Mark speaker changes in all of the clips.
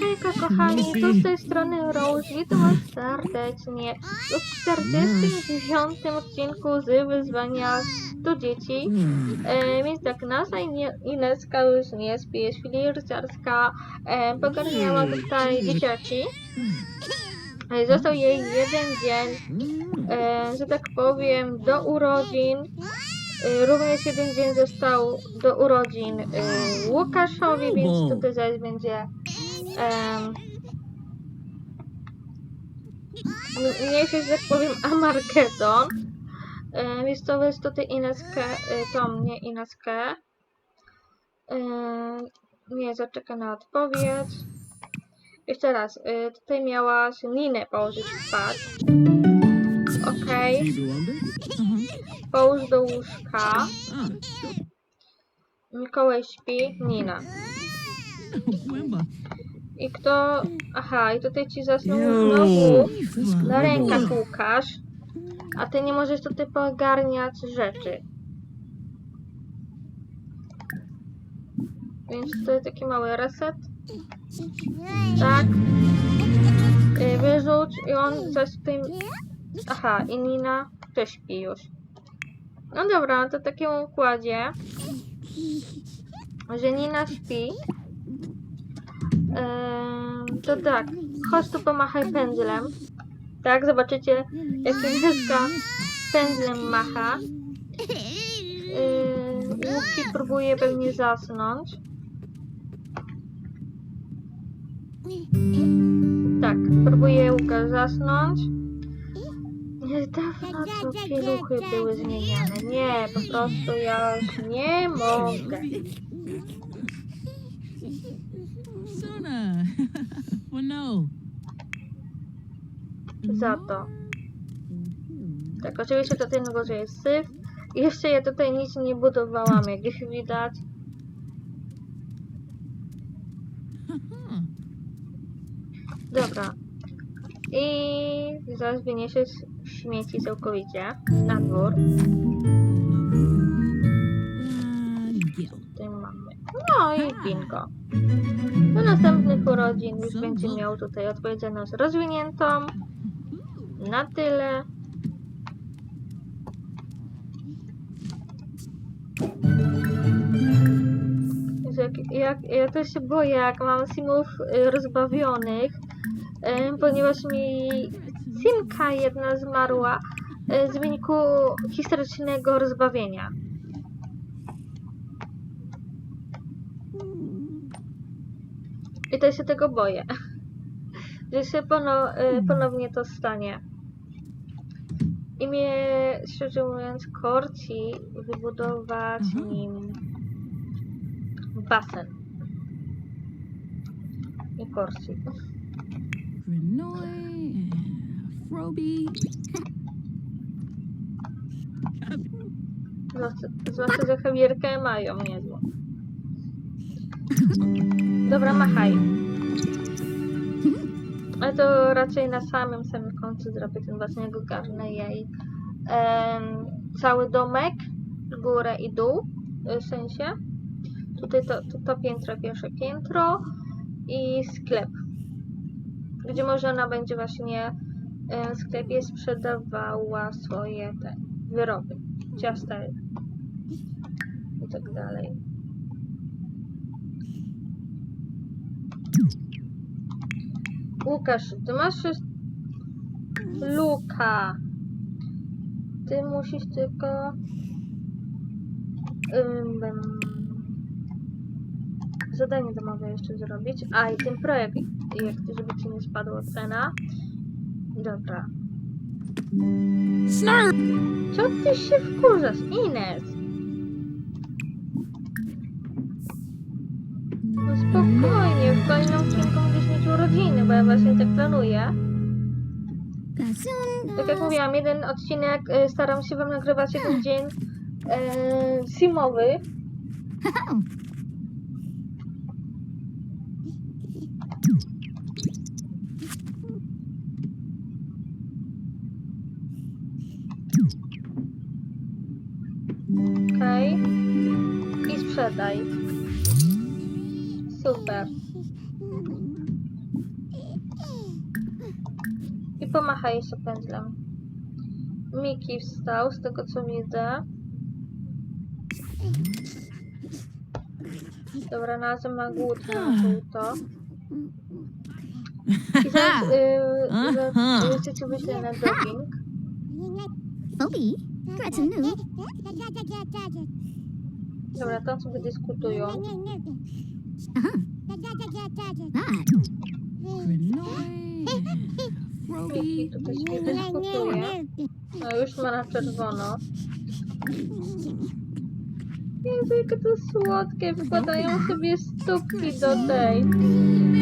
Speaker 1: Hejka kochani, tu z tej strony Rose, witam was serdecznie. W 49 odcinku z wyzwania 100 dzieci. E, więc tak, nasza Ine- Ineska już nie jest chwili rycerska, e, pogarniała tutaj dzieciaki. E, został jej jeden dzień, e, że tak powiem, do urodzin. E, Również jeden dzień został do urodzin e, Łukaszowi, więc tutaj zaraz będzie em, m- mniejszy, że tak powiem, Amargedon. E, Więc to jest tutaj Ineskę, e, to mnie Ineskę. Nie, zaczeka na odpowiedź. Jeszcze raz, e, tutaj miałaś Ninę położyć spać. Okej, połóż do łóżka. Mikołaj śpi, Nina. I kto... Aha, i tutaj ci zasnął znowu na rękach Łukasz. A ty nie możesz tutaj pogarniać rzeczy. Więc jest taki mały reset. Tak. Y, Wyrzuć i on coś tutaj... Aha, i Nina też śpi już. No dobra, to w takim układzie, że Nina śpi. Ehm, to tak, chodź tu pomachaj pędzlem. Tak, zobaczycie jak Ineska pędzlem macha. Yy, Łuki próbuje pewnie zasnąć. Tak, próbuje Łukasz zasnąć. Dawno co pieluchy były zmieniane. Nie, po prostu ja już nie mogę.
Speaker 2: Sona. well, no.
Speaker 1: Za to. Tak, oczywiście to tylko, że jest syf. Jeszcze ja tutaj nic nie budowałam, jak już widać. Dobra. I zaraz wyniesie s- śmieci całkowicie na dwór. No i bingo. Do następnych urodzin już będzie miał tutaj odpowiedzialność rozwiniętą. Na tyle. Jak, jak, ja też się boję, jak mam simów y, rozbawionych, ponieważ mi simka jedna zmarła y, z wyniku historycznego rozbawienia. I to się tego boję. Że się pono, y, ponownie to stanie. I mnie, szczerze mówiąc, korci wybudować
Speaker 2: Mhm.
Speaker 1: nim basen. Nie korci.
Speaker 2: Granoy, Froby.
Speaker 1: Zwłaszcza, zwłaszcza że chewierkę mają niezłą. Dobra, machaj. Ale to raczej na samym samym końcu zrobię ten właśnie ogarnę jej em, cały domek, górę i dół, y, w sensie. Tutaj to, to, to piętro, pierwsze piętro i sklep, gdzie może ona będzie właśnie e, w sklepie sprzedawała swoje te wyroby, ciasta i tak dalej. Łukasz, ty masz. Luka. Ty musisz tylko... Ym, zadanie domowe jeszcze zrobić. A, i ten projekt, jak żeby ci nie spadła cena. Dobra. Co ty się wkurzasz, Ines? No spokojnie, w będziesz mieć urodziny, bo ja właśnie tak planuję. Tak jak mówiłam, jeden odcinek e, staram się wam nagrywać jeden dzień e, simowy. Okej. I sprzedaj. Super. Pomachaj jeszcze pędzlem. Miki wstał, z tego co widzę. Dobra, Nazy ma głód na żółto. I zaraz yy,
Speaker 2: Aha.
Speaker 1: jeszcze ci wyślę na doping.
Speaker 3: Phoebe, got some new.
Speaker 1: Dobra, tam sobie dyskutują.
Speaker 3: Uh-huh. That.
Speaker 1: Miki tutaj sobie dyskutuje. No już ma na czerwono. Jezu, jakie to słodkie. Wkładają sobie stópki do tej.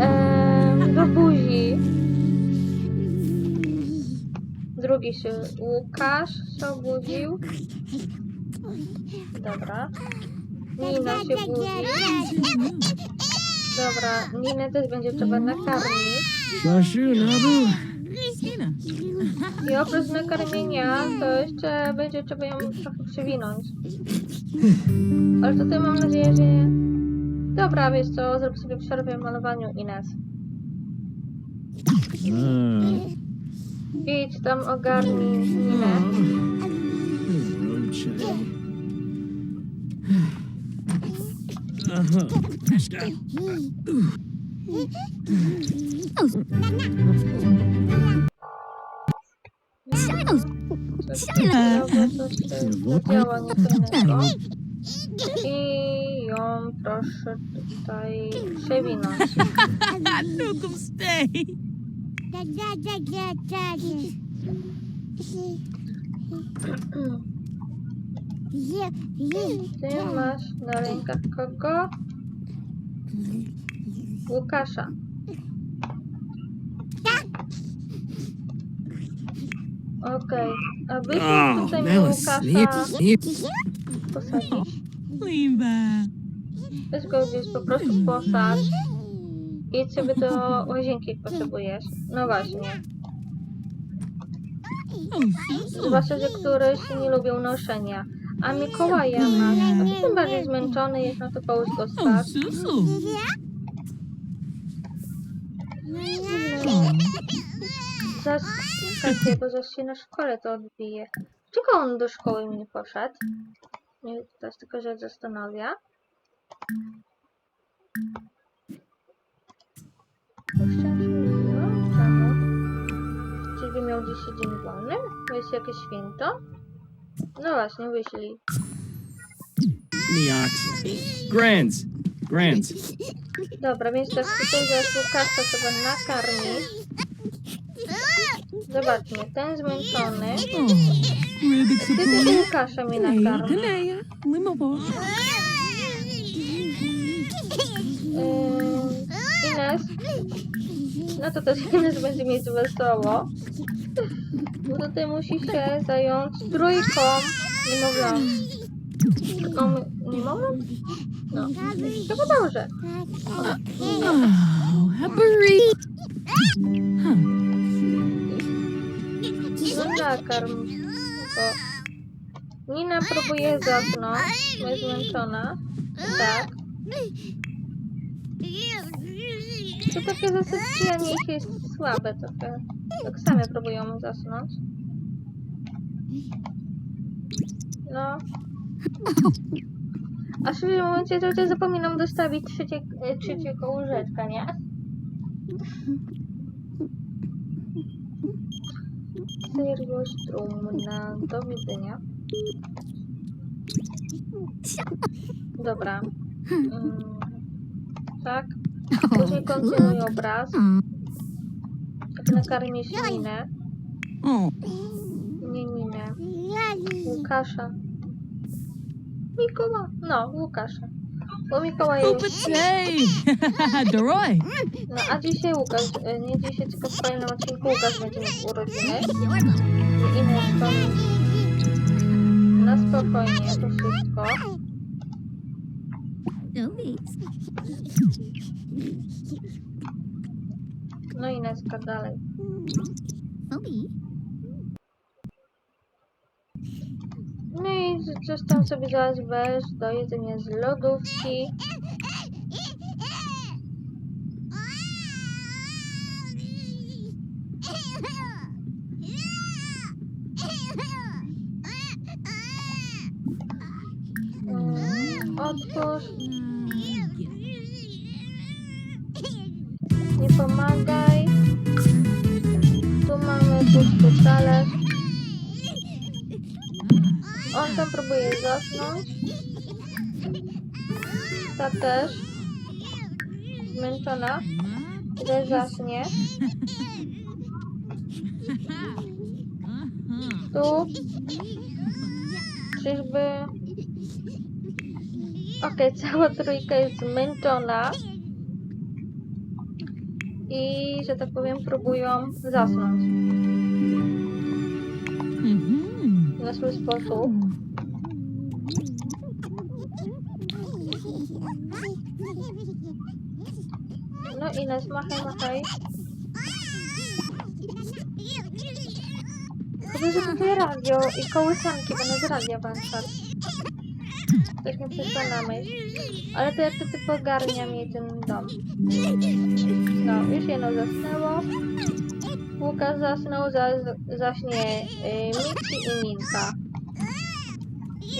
Speaker 1: em, do buzi. Drugi się, Łukasz się obudził. Dobra. Nina się budzi. Dobra, Ninę też będzie trzeba nakarmić.
Speaker 4: You, Nabu.
Speaker 1: I oprócz nakarmienia, to jeszcze będzie trzeba ją trochę przewinąć. Ale tutaj mam nadzieję, że... Dobra, wiesz co, zrób sobie przerwę w malowaniu Ines. Idź tam ogarnij Ninę.
Speaker 3: Shiloh.
Speaker 1: Działa niefajnego. I ją proszę tutaj przewinąć.
Speaker 2: Nukem stay.
Speaker 1: Ty masz na rękach kogo? Łukasza. Okej, a wy
Speaker 4: Oh,
Speaker 1: tutaj mi Łukasza posadzić.
Speaker 2: Levi.
Speaker 1: Weź go gdzieś po prostu posadź. Idź sobie do łazienki, jak potrzebujesz. No właśnie. Zwłaszcza, że któreś nie lubią noszenia. A Mikołaja masz. A ty tym bardziej zmęczony jest, no to połóż go spać. Czekajcie, bo zaś się na szkole to odbije. Czego on do szkoły mi nie poszedł? Nie, to jest tylko rzecz zastanawia. Czyli miał dzisiaj dzień wolny? Jest jakieś święto? No właśnie, wyślij.
Speaker 4: Neoxin. Grants. Grants.
Speaker 1: Dobra, więc teraz tutaj zaraz Łukasza trzeba nakarmić. Zobaczmy, ten zmęczony.
Speaker 2: Oh, Rubik
Speaker 1: Ty
Speaker 2: surprise.
Speaker 1: tego Łukasza mnie.
Speaker 2: Limbo.
Speaker 1: Yy, Ines. No to też Ines będzie mieć wesoło. Bo tutaj musi się zająć trójką niemowląt. No, my- niemowląt? No, chyba dobrze.
Speaker 2: Oh, happy. Huh.
Speaker 1: No nakarm go. Nina próbuje zasnąć, jest zmęczona. Tak. To takie zasypianie jest słabe trochę. Tak same próbują zasnąć. No. A szczerze mówiąc, ja zapominam dostawić trzecie, e, trzeciego łóżeczka, nie? Serwus trumna. Do widzenia. Dobra. Mm, tak. Później kontynuuj obraz. Jak nakarmisz Ninę.
Speaker 2: Oh,
Speaker 1: Nie Ninę. Łukasza. Mikoła. No, Łukasza. Bo Mikołaj
Speaker 2: Super
Speaker 1: już...
Speaker 2: Tay. Doroy.
Speaker 1: No, a dzisiaj Łukasz, e, nie dzisiaj, tylko w kolejnym odcinku Łukasz będzie miał urodziny. I Ines to na spokojnie to wszystko. No i Neska dalej.
Speaker 3: Phoebe,
Speaker 1: No i coś tam sobie zaraz weź do jedzenia z lodówki. Mm, otwórz. Nie pomagaj. Tu mamy pusty talerz. On tam próbuje zasnąć. Ta też. Zmęczona. Gdy zaśnie. Tu. Czyżby... Okej, cała trójka jest zmęczona. I, że tak powiem, próbują zasnąć
Speaker 2: Mhm.
Speaker 1: na swój sposób. No Ines, machaj, machaj. Chyba, że tutaj radio i kołysanki będą z radia włączać. Coś mi przyszło na myśl. Ale to jak to ty pogarnia mi ten dom. No, już jedno zasnęło. Łukasz zasnął, za, zaśnie y, Miki i Minka.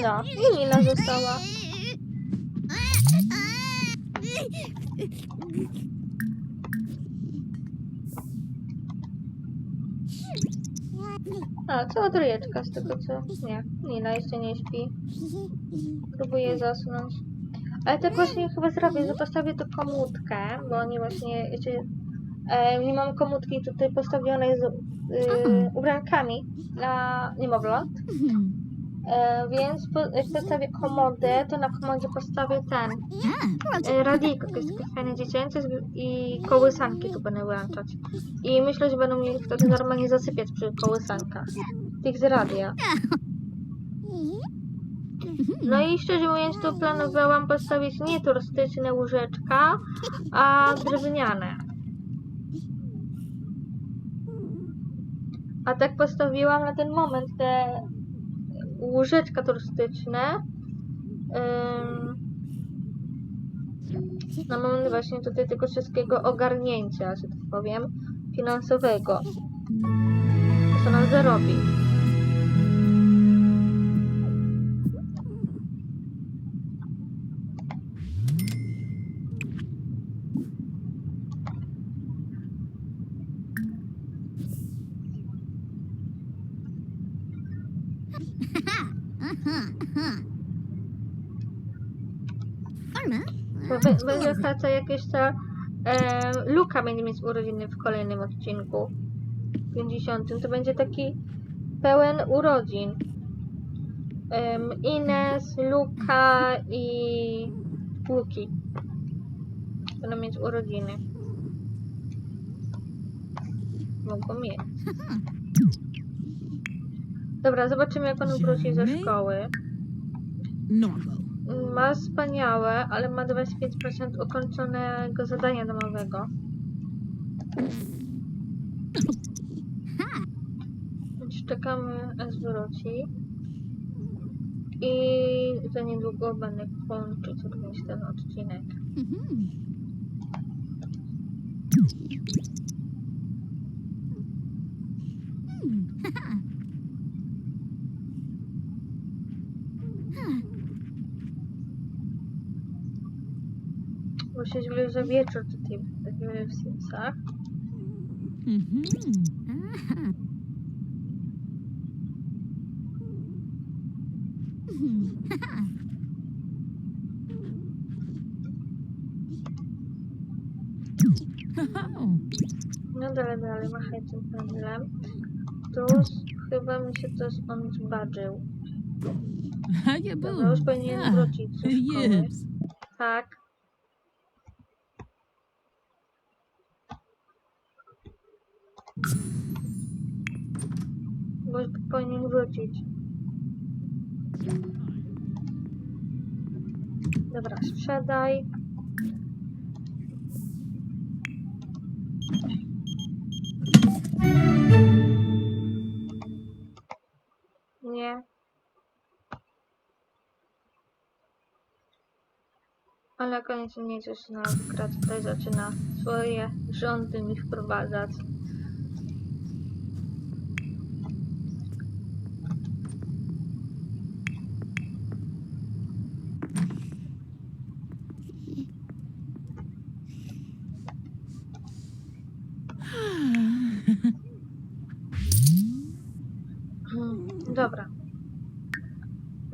Speaker 1: No, i Nina została. A, cała trójeczka z tego co... Nie, Nina jeszcze nie śpi. Próbuje zasnąć. Ale tak właśnie chyba zrobię, że postawię tu komórkę, bo oni właśnie jeszcze... E, nie mam komórki tutaj postawionej z y, ubrankami na niemowląt. E, więc po, postawię komodę, to na komodzie postawię ten e, radyjko, to jest takie fajne dziecięce i kołysanki tu będę włączać. I myślę, że będą mieli wtedy normalnie zasypiać przy kołysankach. Tych z radia. No i szczerze mówiąc, tu planowałam postawić nie turystyczne łóżeczka, a drewniane. A tak postawiłam na ten moment te łóżeczka turystyczne. Na moment właśnie tutaj tego wszystkiego ogarnięcia, że tak powiem, finansowego. Co nam zarobi. Będzie praca jakieś ta e, Luka będzie mieć urodziny w kolejnym odcinku. 50. To będzie taki pełen urodzin. Em, Ines, Luka i Łuki. Będą mieć urodziny. Mogą mieć. Dobra, zobaczymy jak on wróci ze szkoły.
Speaker 2: Normal.
Speaker 1: Ma wspaniałe, ale ma 25% ukończonego zadania domowego. Więc czekamy aż wróci. I za niedługo będę kończyć również ten odcinek.
Speaker 3: Mhm.
Speaker 1: Się zbliża wieczór tutaj w- w Simsach.
Speaker 2: Mhm.
Speaker 3: Aha. Mhm.
Speaker 2: Oh.
Speaker 1: No dalej, dalej, machaj tym pendulem. Tu chyba mi się coś on zbadżył.
Speaker 2: How you
Speaker 1: Dobra, już
Speaker 2: boo?
Speaker 1: powinien wrócić ze szkoły.
Speaker 2: Yes.
Speaker 1: Tak. Bo powinien wrócić. Dobra, sprzedaj. Nie. Ale koniecznie nie zaczyna grać, tutaj zaczyna swoje rządy mi wprowadzać.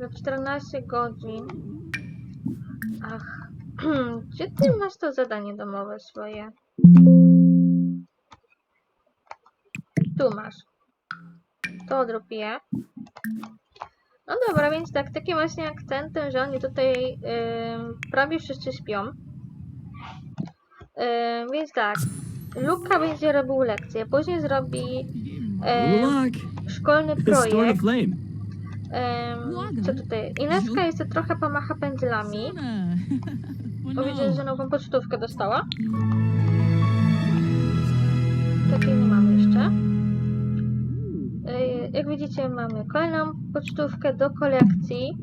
Speaker 1: za 14 godzin. Ach, gdzie ty masz to zadanie domowe swoje? Tu masz. To odrobię. No dobra, więc tak, takim właśnie akcentem, że oni tutaj ym, prawie wszyscy śpią. Ym, więc tak, Luka będzie robił lekcję, później zrobi
Speaker 4: Look!
Speaker 1: szkolny projekt. Ym, co tutaj? Ineska jeszcze trochę pomacha pędzlami. Powiedzieć, że
Speaker 2: no.
Speaker 1: nową pocztówkę dostała. Takiej nie mamy jeszcze. Yy, Jak widzicie, mamy kolejną pocztówkę do kolekcji,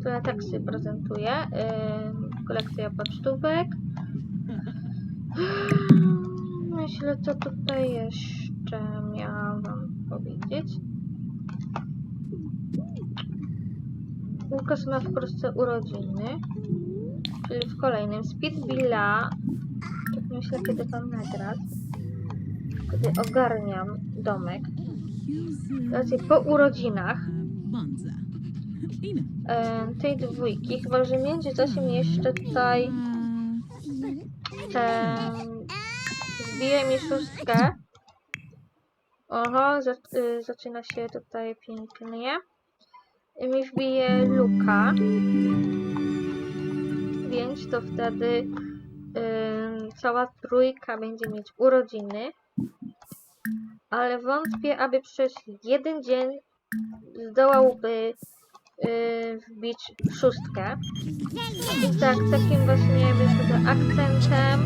Speaker 1: która tak się prezentuje. Kolekcja pocztówek. Myślę, co tutaj jeszcze miałam powiedzieć. Łukasz ma wkrótce urodziny, czyli w kolejnym Speedbilla. Tak myślę, kiedy wam nagrać. Kiedy ogarniam domek. Raczej po urodzinach e, tej dwójki, chyba że w międzyczasie jeszcze tutaj e, mi szóstkę. Oho, y, zaczyna się tutaj pięknie. Mi wbije luka. Więc to wtedy cała trójka będzie mieć urodziny. Ale wątpię, aby przez jeden dzień zdołałby y, wbić szóstkę. I tak, takim właśnie myślę, akcentem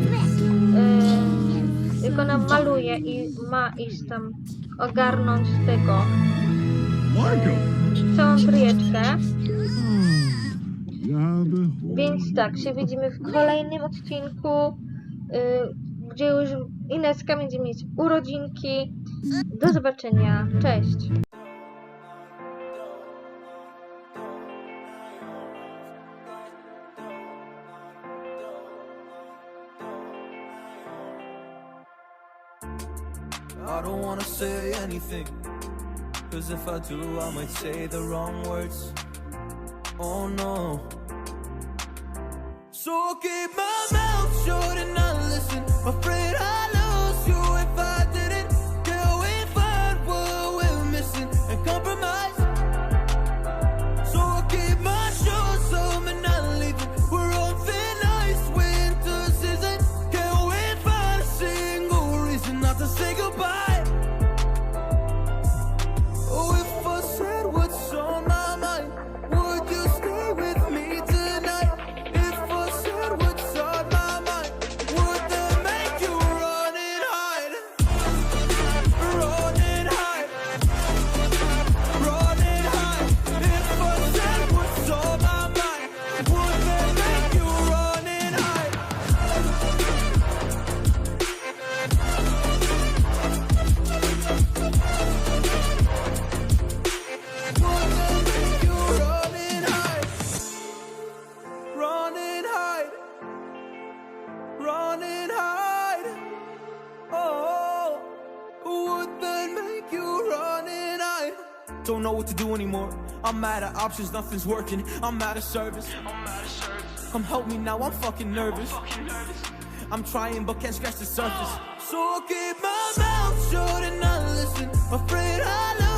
Speaker 1: yy, tylko nam maluje i ma iść tam ogarnąć tego yy, całą trójeczkę. Więc tak, się widzimy w kolejnym odcinku, yy, gdzie już Ineska będzie mieć urodzinki. Do zobaczenia, cześć!
Speaker 5: I don't wanna say anything. Cause if I do, I might say the wrong words. Oh no. So keep my mouth shut and not listen. Afraid I lose you if I didn't. Options, nothing's working. I'm out of service. Come help me now, I'm fucking nervous. I'm trying but can't scratch the surface. So I'll keep my mouth shut and not listen. Afraid I lose